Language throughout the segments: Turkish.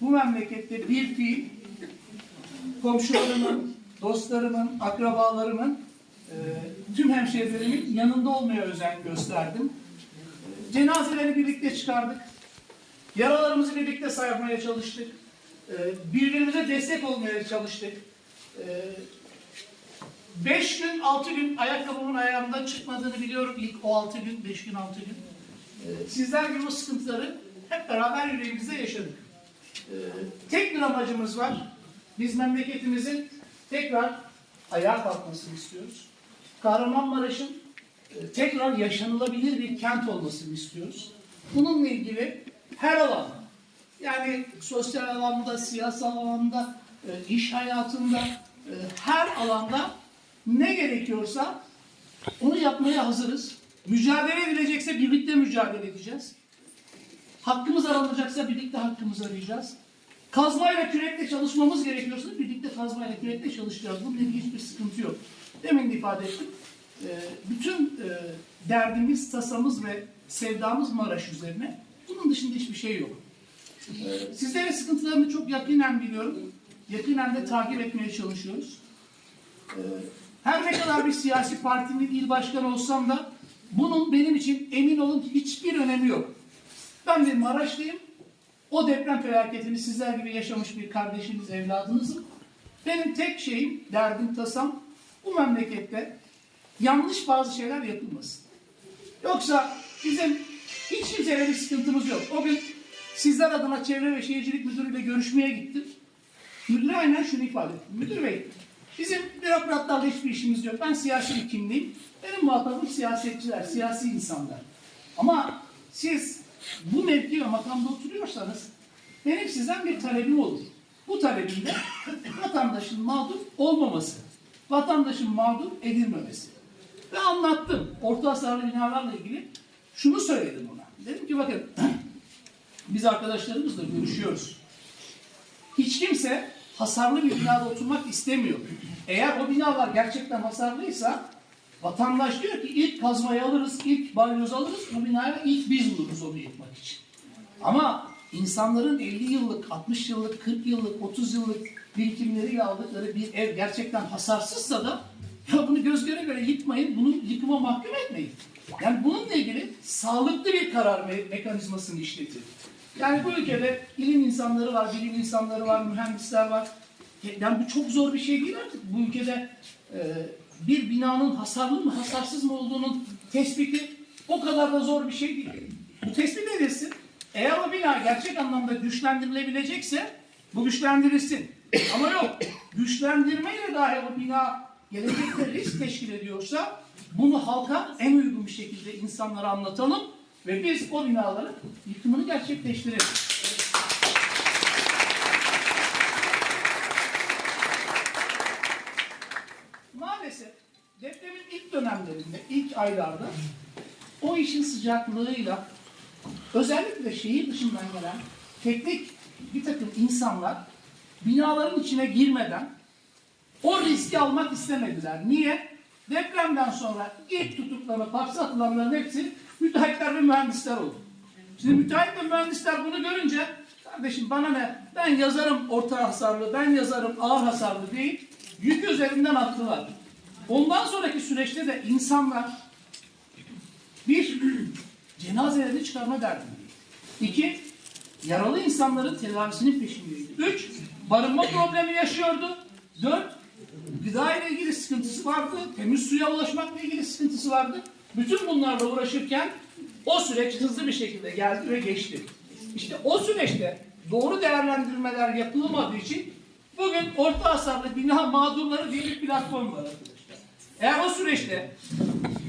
bu memlekette bir fiil komşularımın, dostlarımın, akrabalarımın, e, tüm hemşehrilerimin yanında olmaya özen gösterdim. E, Cenazeleri birlikte çıkardık. Yaralarımızı birlikte sarmaya çalıştık. E, birbirimize destek olmaya çalıştık. E, beş gün, altı gün ayakkabımın ayağımdan çıkmadığını biliyorum. İlk o altı gün, beş gün, altı gün. E, sizler gibi o sıkıntıları hep beraber yüreğimizde yaşadık. Tek bir amacımız var. Biz memleketimizin tekrar ayağa kalkmasını istiyoruz. Kahramanmaraş'ın e, tekrar yaşanılabilir bir kent olmasını istiyoruz. Bununla ilgili her alanda, yani sosyal alanda, siyasal alanda, e, iş hayatında, e, her alanda ne gerekiyorsa onu yapmaya hazırız. Mücadele edilecekse birlikte mücadele edeceğiz. Hakkımız aranacaksa birlikte hakkımızı arayacağız. Kazmayla kürekle çalışmamız gerekiyorsa birlikte kazmayla kürekle çalışacağız. Bununla ilgili hiçbir sıkıntı yok. Demin de ifade ettim. Ee, bütün e, derdimiz, tasamız ve sevdamız Maraş üzerine. Bunun dışında hiçbir şey yok. Ee, sizlerin sıkıntılarını çok yakinen biliyorum. Yakinen de takip etmeye çalışıyoruz. Ee, her ne kadar bir siyasi partinin il başkanı olsam da bunun benim için emin olun hiçbir önemi yok. Ben bir Maraşlıyım. O deprem felaketini sizler gibi yaşamış bir kardeşiniz, evladınızım. Benim tek şeyim, derdim, tasam bu memlekette yanlış bazı şeyler yapılmasın. Yoksa bizim hiç kimseyle bir sıkıntımız yok. O gün sizler adına Çevre ve Şehircilik Müdürü'yle görüşmeye gittim. Müdüre aynen şunu ifade ettim. Müdür Bey, bizim bürokratlarla hiçbir işimiz yok. Ben siyasi bir kimliğim. Benim muhatabım siyasetçiler, siyasi insanlar. Ama siz bu mevki ve makamda oturuyorsanız benim sizden bir talebim olur. Bu talebim de vatandaşın mağdur olmaması, vatandaşın mağdur edilmemesi. Ve anlattım. Orta hasarlı binalarla ilgili şunu söyledim ona. Dedim ki bakın biz arkadaşlarımızla görüşüyoruz. Hiç kimse hasarlı bir binada oturmak istemiyor. Eğer o binalar gerçekten hasarlıysa vatandaş diyor ki ilk kazmayı alırız, ilk balyoz alırız, bu binaya ilk biz vururuz onu yıkmak için. Ama insanların 50 yıllık, 60 yıllık, 40 yıllık, 30 yıllık birikimleriyle aldıkları bir ev gerçekten hasarsızsa da ya bunu göz göre göre yıkmayın, bunu yıkıma mahkum etmeyin. Yani bununla ilgili sağlıklı bir karar me- mekanizmasını işletin. Yani bu ülkede ilim insanları var, bilim insanları var, mühendisler var. Yani bu çok zor bir şey değil artık. Bu ülkede e, bir binanın hasarlı mı, hasarsız mı olduğunun tespiti o kadar da zor bir şey değil. Bu tespit edilsin. Eğer o bina gerçek anlamda güçlendirilebilecekse bu güçlendirilsin. Ama yok, güçlendirmeyle dahi o bina gelecekte risk teşkil ediyorsa bunu halka en uygun bir şekilde insanlara anlatalım ve biz o binaların yıkımını gerçekleştirelim. Dönemlerinde, ilk aylarda o işin sıcaklığıyla özellikle şehir dışından gelen teknik bir takım insanlar binaların içine girmeden o riski almak istemediler. Niye? Depremden sonra ilk tutuklanıp hapse atılanların hepsi müteahhitler ve mühendisler oldu. Şimdi müteahhit ve mühendisler bunu görünce kardeşim bana ne ben yazarım orta hasarlı, ben yazarım ağır hasarlı değil yükü üzerinden attılar. Ondan sonraki süreçte de insanlar bir cenazelerini çıkarma derdindeydi. İki, yaralı insanların tedavisinin peşindeydi. Üç, barınma problemi yaşıyordu. Dört, gıda ile ilgili sıkıntısı vardı. Temiz suya ulaşmakla ilgili sıkıntısı vardı. Bütün bunlarla uğraşırken o süreç hızlı bir şekilde geldi ve geçti. İşte o süreçte doğru değerlendirmeler yapılmadığı için bugün orta hasarlı bina mağdurları diye bir platform var. Eğer o süreçte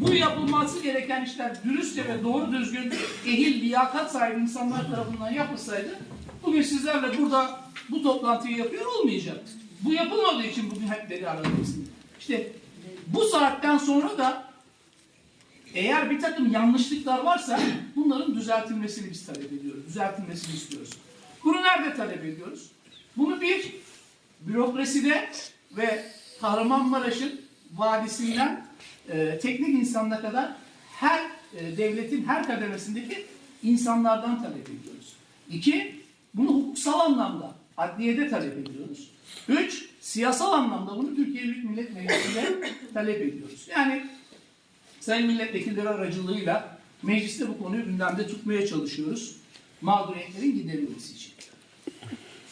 bu yapılması gereken işler dürüstçe ve doğru düzgün ehil, liyakat sahibi insanlar tarafından yapılsaydı bugün sizlerle burada bu toplantıyı yapıyor olmayacaktı. Bu yapılmadığı için bugün hep beri aradınız. İşte bu saatten sonra da eğer bir takım yanlışlıklar varsa bunların düzeltilmesini biz talep ediyoruz. Düzeltilmesini istiyoruz. Bunu nerede talep ediyoruz? Bunu bir bürokraside ve Kahramanmaraş'ın vadisinden e, teknik insanına kadar her e, devletin her kademesindeki insanlardan talep ediyoruz. İki, bunu hukuksal anlamda adliyede talep ediyoruz. Üç, siyasal anlamda bunu Türkiye Büyük Millet Meclisi'nde talep ediyoruz. Yani sayın milletvekilleri aracılığıyla mecliste bu konuyu gündemde tutmaya çalışıyoruz. Mağduriyetlerin giderilmesi için.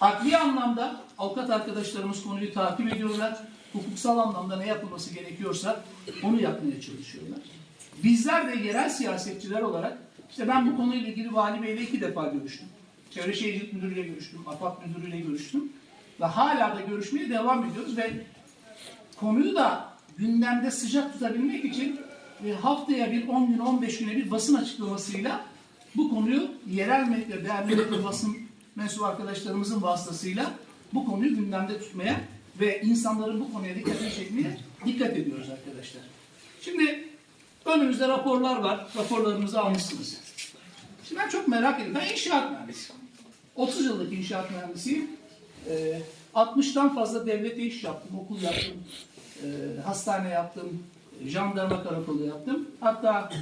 Adli anlamda avukat arkadaşlarımız konuyu takip ediyorlar. Hukuksal anlamda ne yapılması gerekiyorsa onu yapmaya çalışıyorlar. Bizler de yerel siyasetçiler olarak işte ben bu konuyla ilgili Vali Bey'le iki defa görüştüm. Çevre Şehircilik Müdürü'yle görüştüm, AFAD Müdürü'yle görüştüm. Ve hala da görüşmeye devam ediyoruz ve konuyu da gündemde sıcak tutabilmek için e, haftaya bir 10 gün 15 güne bir basın açıklamasıyla bu konuyu yerel medya, değerli basın mensup arkadaşlarımızın vasıtasıyla bu konuyu gündemde tutmaya ve insanların bu konuya dikkatini çekmeye dikkat ediyoruz arkadaşlar. Şimdi önümüzde raporlar var. Raporlarımızı almışsınız. Şimdi ben çok merak ediyorum. Ben inşaat mühendisiyim. 30 yıllık inşaat mühendisiyim. Ee, 60'tan fazla devlete iş yaptım, okul yaptım, e, hastane yaptım, jandarma karakolu yaptım. Hatta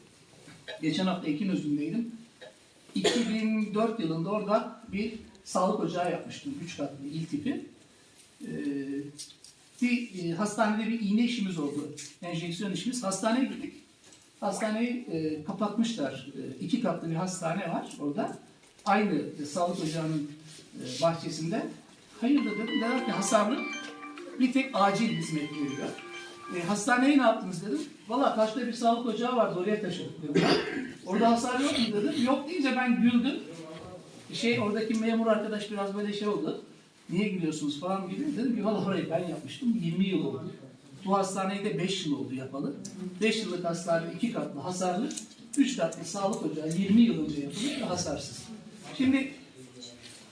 geçen hafta Ekinözü'ndeydim. 2004 yılında orada bir sağlık ocağı yapmıştım. Üç katlı il tipi. Ee, bir e, hastanede bir iğne işimiz oldu. Enjeksiyon işimiz. Hastaneye gittik. Hastaneyi e, kapatmışlar. E, iki katlı bir hastane var orada. Aynı sağlık ocağının e, bahçesinde. Hayırdır dedim. Dediler ki hasarlı bir tek acil hizmet veriyor. E, hastaneye ne yaptınız dedim. Valla karşıda bir sağlık ocağı vardı oraya taşıdık dedim. Orada hasar yok mu dedim. Yok deyince ben güldüm. Şey oradaki memur arkadaş biraz böyle şey oldu. Niye gülüyorsunuz falan gibi dedim ki valla orayı ben yapmıştım 20 yıl oldu. Bu hastaneyi de 5 yıl oldu yapalı. 5 yıllık hastane 2 katlı hasarlı, 3 katlı sağlık ocağı 20 yıl önce yapılmış ve hasarsız. Şimdi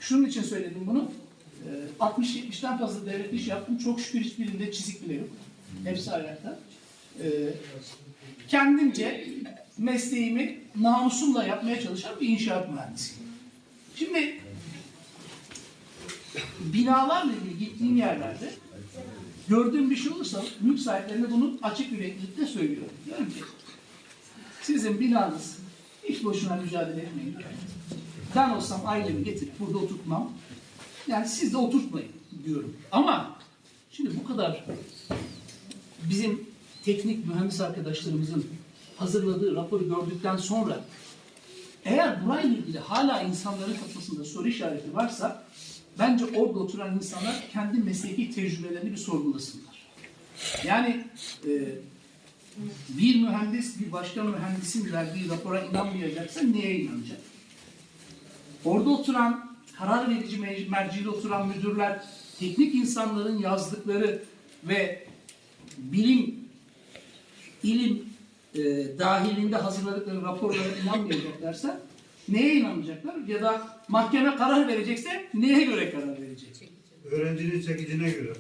şunun için söyledim bunu. Ee, 60-70'ten fazla devlet iş yaptım. Çok şükür hiçbirinde çizik bile yok. Hepsi ayakta. Ee, kendimce mesleğimi namusumla yapmaya çalışan bir inşaat mühendisiyim. Şimdi binalarla ilgili gittiğim yerlerde gördüğüm bir şey olursa mülk sahiplerine bunu açık yüreklilikle söylüyorum. Diyorum ki sizin binanız hiç boşuna mücadele etmeyin. Ben olsam ailemi getirip burada oturtmam. Yani siz de oturtmayın diyorum. Ama şimdi bu kadar bizim teknik mühendis arkadaşlarımızın hazırladığı raporu gördükten sonra eğer burayla ilgili hala insanların kafasında soru işareti varsa bence orada oturan insanlar kendi mesleki tecrübelerini bir sorgulasınlar. Yani e, bir mühendis bir başka mühendisin verdiği rapora inanmayacaksa neye inanacak? Orada oturan karar verici me- mercide oturan müdürler teknik insanların yazdıkları ve bilim ilim e, dahilinde hazırladıkları raporlara inanmayacaklarsa neye inanacaklar? Ya da mahkeme karar verecekse neye göre karar verecek? Öğrencinin çekicine göre.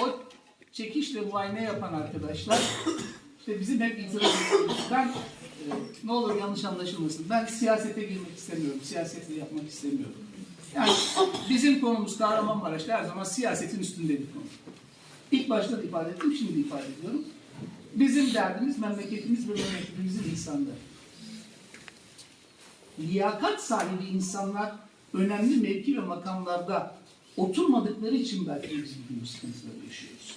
O çekişle muayene yapan arkadaşlar işte bizim hep itiraz ediyoruz. Ne olur yanlış anlaşılmasın. Ben siyasete girmek istemiyorum. Siyaseti yapmak istemiyorum. Yani bizim konumuz Kahramanmaraş'ta her zaman siyasetin üstünde bir konu. İlk başta da ifade ettim, şimdi de ifade ediyorum. Bizim derdimiz memleketimiz ve memleketimizin insanları. Liyakat sahibi insanlar önemli mevki ve makamlarda oturmadıkları için belki biz bugün bu sıkıntıları yaşıyoruz.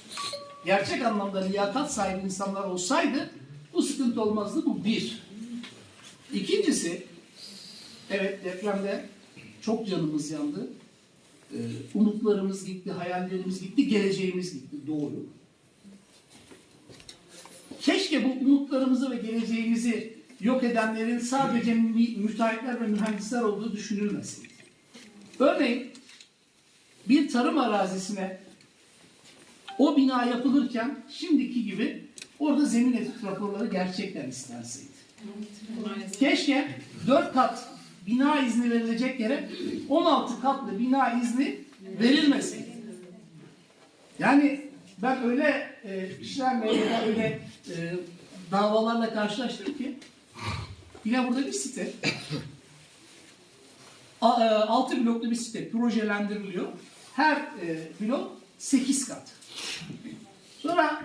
Gerçek anlamda liyakat sahibi insanlar olsaydı bu sıkıntı olmazdı. Bu bir. İkincisi, evet depremde çok canımız yandı. Ee, umutlarımız gitti, hayallerimiz gitti, geleceğimiz gitti. Doğru. Keşke bu umutlarımızı ve geleceğimizi yok edenlerin sadece mü- müteahhitler ve mühendisler olduğu düşünülmeseydi. Örneğin bir tarım arazisine o bina yapılırken şimdiki gibi orada zemin etüt raporları gerçekten istenseydi. Keşke 4 kat bina izni verilecek yere 16 katlı bina izni verilmeseydi. Yani ben öyle e, işlerle ya da öyle e, davalarla karşılaştım ki yine burada bir site A- e, altı bloklu bir site projelendiriliyor. Her e, blok 8 kat.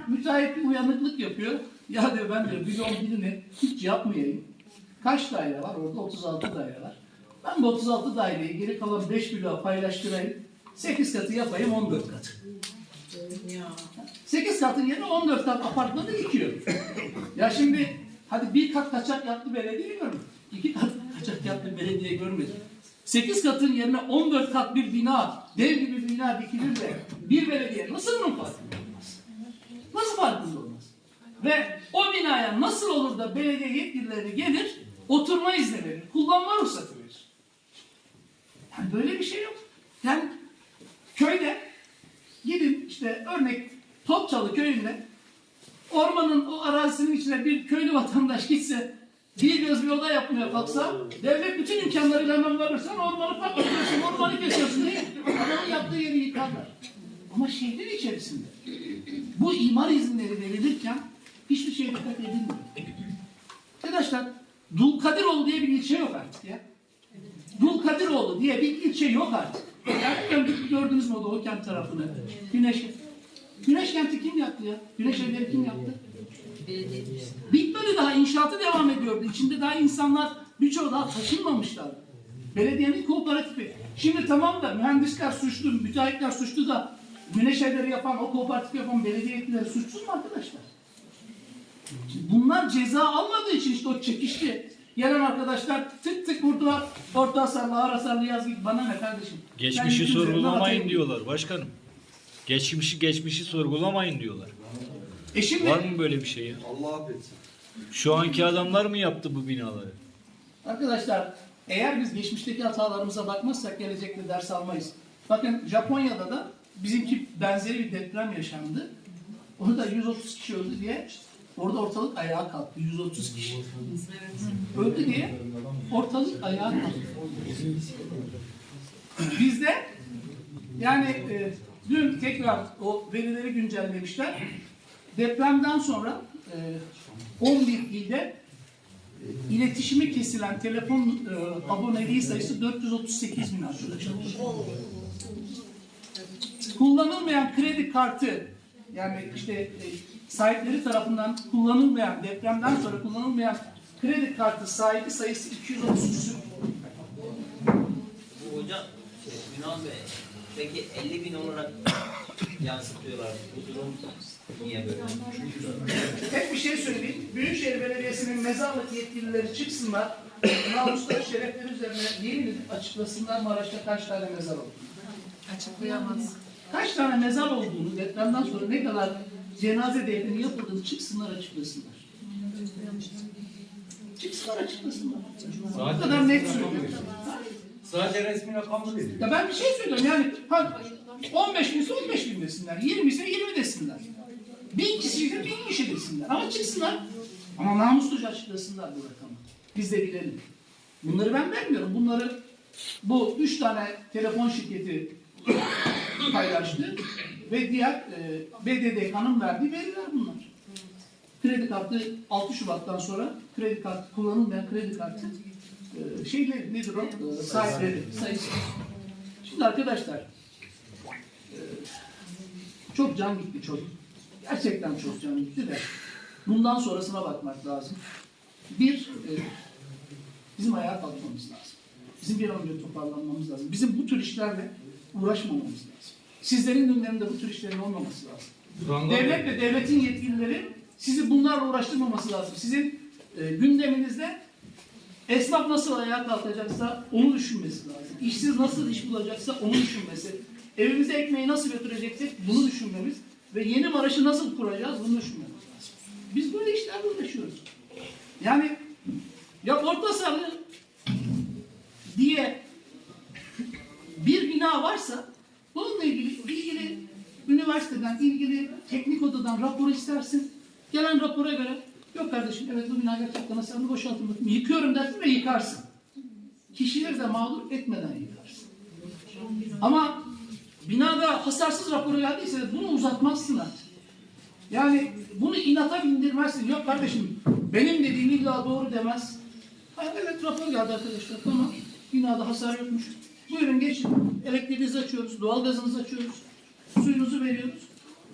Müteahhit bir uyanıklık yapıyor. Ya diyor ben diyor bloğun birini hiç yapmayayım. Kaç daire var? Orada 36 daire var. Ben bu 36 daireyi geri kalan 5 bloğa paylaştırayım. 8 katı yapayım 14 katı. 8 katın yerine 14 kat apartmanı yıkıyor. ya şimdi hadi bir kat kaçak yaptı belediye görmedim. İki kat kaçak yaptı belediye görmedim. 8 katın yerine 14 kat bir bina, dev gibi bir bina dikilir de bir belediye nasıl bunun farkında? Nasıl farkında olmaz? Ve o binaya nasıl olur da belediye yetkilileri gelir, oturma izni verir, kullanma ruhsatı verir? Yani böyle bir şey yok. Yani köyde gidin işte örnek Topçalı köyünde ormanın o arazisinin içine bir köylü vatandaş gitse bir göz bir oda yapmaya kalksa devlet bütün imkanlarıyla hemen verirsen ormanı patlatıyorsun, ormanı kesiyorsun diye adamın yaptığı yeri yıkarlar. Ama şehrin içerisinde bu imar izinleri verilirken hiçbir şeye dikkat edilmiyor. Arkadaşlar Dulkadiroğlu diye bir ilçe yok artık ya. Dulkadiroğlu diye bir ilçe yok artık. Yani gördünüz mü o Doğu kent tarafını? Güneş, Güneş kenti kim yaptı ya? Güneş evleri kim yaptı? Bitmedi daha inşaatı devam ediyordu. İçinde daha insanlar birçoğu daha taşınmamışlardı. Belediyenin kooperatifi. Şimdi tamam da mühendisler suçlu, müteahhitler suçlu da güneş evleri yapan, o kooperatif yapan belediye yetkilileri suçsuz mu arkadaşlar? Şimdi bunlar ceza almadığı için işte o çekişti. Gelen arkadaşlar tık tık vurdular. Orta hasarlı, ağır hasarlı yaz git. Bana ne kardeşim? Geçmişi sorgulamayın diyorlar başkanım. Geçmişi geçmişi sorgulamayın diyorlar. E şimdi Var mı böyle bir şey ya? Allah affetsin. Şu anki adamlar mı yaptı bu binaları? Arkadaşlar eğer biz geçmişteki hatalarımıza bakmazsak gelecekte ders almayız. Bakın Japonya'da da bizimki benzeri bir deprem yaşandı. Orada 130 kişi öldü diye orada ortalık ayağa kalktı. 130 kişi. Öldü diye ortalık ayağa kalktı. Bizde yani e, dün tekrar o verileri güncellemişler. Depremden sonra e, 11 ilde İletişimi kesilen telefon e, aboneliği sayısı 438 bin arkadaşlar. Kullanılmayan kredi kartı yani işte e, sahipleri tarafından kullanılmayan depremden sonra kullanılmayan kredi kartı sahibi sayısı 233. Hocam, Yunan Bey, peki 50 bin olarak yansıtıyorlar. Bu durum niye böyle? Tek bir şey söyleyeyim. Büyükşehir Belediyesi'nin mezarlık yetkilileri çıksınlar. Namusları şerefleri üzerine yemin edip açıklasınlar Maraş'ta kaç tane mezar oldu. Açıklayamaz. Kaç tane mezar olduğunu, depremden sonra ne kadar cenaze defninin yapıldığını çıksınlar açıklasınlar. Çıksınlar açıklasınlar. Bu kadar net söylüyorum. Sadece resmi rakamı veriyor. Ya ben bir şey söylüyorum yani ha, 15 binse 15 bin desinler, 20 ise 20 desinler. Bin kişiyse bin kişi desinler. Ama çıksınlar. Ama namusluca açıklasınlar bu rakamı. Biz de bilelim. Bunları ben vermiyorum. Bunları bu üç tane telefon şirketi paylaştı ve diğer e, BDDK'nın verdiği veriler bunlar. Kredi kartı 6 Şubat'tan sonra kredi kartı kullanılmayan kredi kartı e, şeyleri nedir o? E, sahipleri sayısı. Şimdi arkadaşlar e, çok can gitti çok. Gerçekten çok can gitti de bundan sonrasına bakmak lazım. Bir, e, bizim ayağa kalkmamız lazım. Bizim bir an önce toparlanmamız lazım. Bizim bu tür işlerle uğraşmamamız lazım. Sizlerin gündeminde bu tür işlerin olmaması lazım. Devlet ve devletin yetkilileri sizi bunlarla uğraştırmaması lazım. Sizin e, gündeminizde esnaf nasıl ayağa kalkacaksa onu düşünmesi lazım. İşsiz nasıl iş bulacaksa onu düşünmesi. Evimize ekmeği nasıl götüreceksek bunu düşünmemiz ve yeni Maraş'ı nasıl kuracağız bunu düşünmemiz lazım. Biz böyle işlerle uğraşıyoruz. Yani ya orta sarı diye bir bina varsa bununla ilgili ilgili üniversiteden, ilgili teknik odadan rapor istersin. Gelen rapora göre yok kardeşim evet bu bina gerçekten hasarlı boşaltılmış. Yıkıyorum dersin ve yıkarsın. Kişileri de mağdur etmeden yıkarsın. Ama binada hasarsız raporu geldiyse bunu uzatmazsın artık. Yani bunu inata bindirmezsin. Yok kardeşim benim dediğim illa doğru demez. Ha, evet rapor geldi arkadaşlar tamam. Binada hasar yokmuş. Buyurun geçin. Elektriğinizi açıyoruz, doğalgazınızı açıyoruz. Suyunuzu veriyoruz.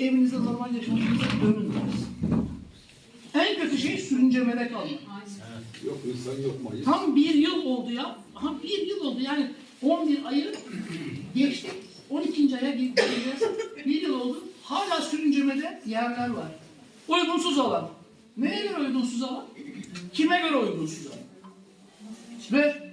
evinizde normal yaşamınıza dönün. En kötü şey sürüncemede kalmak. Yok insan yok mayıs. Tam bir yıl oldu ya. Aha bir yıl oldu yani 11 ayı geçtik. 12. aya gireceğiz. Bir yıl oldu. Hala sürüncemede yerler var. Uygunsuz alan. Neye göre uygunsuz alan? Kime göre uygunsuz alan? Ve